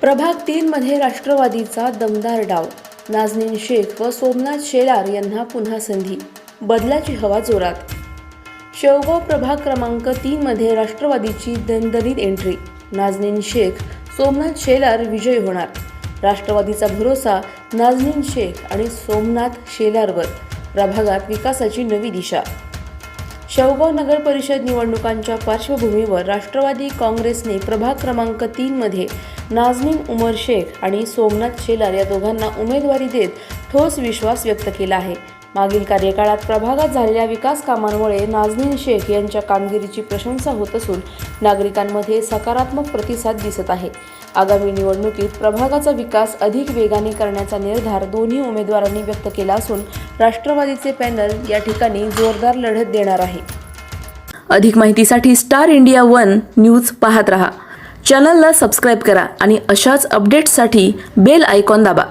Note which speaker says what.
Speaker 1: प्रभाग तीन मध्ये राष्ट्रवादीचा दमदार डाव. नाजनीन शेख व सोमनाथ शेलार यांना पुन्हा संधी. बदलाची हवा जोरात. शेवगाव प्रभाग क्रमांक तीन मध्ये राष्ट्रवादीची दणदणीत एंट्री नाजनीन शेख सोमनाथ शेलार विजयी होणार. राष्ट्रवादीचा भरोसा नाजनीन शेख आणि सोमनाथ शेलारवर. प्रभागात विकासाची नवी दिशा. शेवगाव नगर परिषद निवडणुकांच्या पार्श्वभूमीवर राष्ट्रवादी काँग्रेसने प्रभाग क्रमांक तीनमध्ये नाझनीन उमर शेख आणि सोमनाथ शेलार या दोघांना उमेदवारी देत ठोस विश्वास व्यक्त केला आहे. मागील कार्यकाळात प्रभागात झालेल्या विकास कामांमुळे नाझनीन शेख यांच्या कामगिरीची प्रशंसा होत असून नागरिकांमध्ये सकारात्मक प्रतिसाद दिसत आहे. आगामी निवडणुकीत प्रभागाचा विकास अधिक वेगाने करण्याचा निर्धार दोन्ही उमेदवारांनी व्यक्त केला असून राष्ट्रवादीचे पॅनल या ठिकाणी जोरदार लढत देणार आहे. अधिक माहितीसाठी स्टार इंडिया वन न्यूज पाहत रहा. चॅनलला सबस्क्राईब करा आणि अशाच अपडेट्ससाठी बेल आयकॉन दाबा.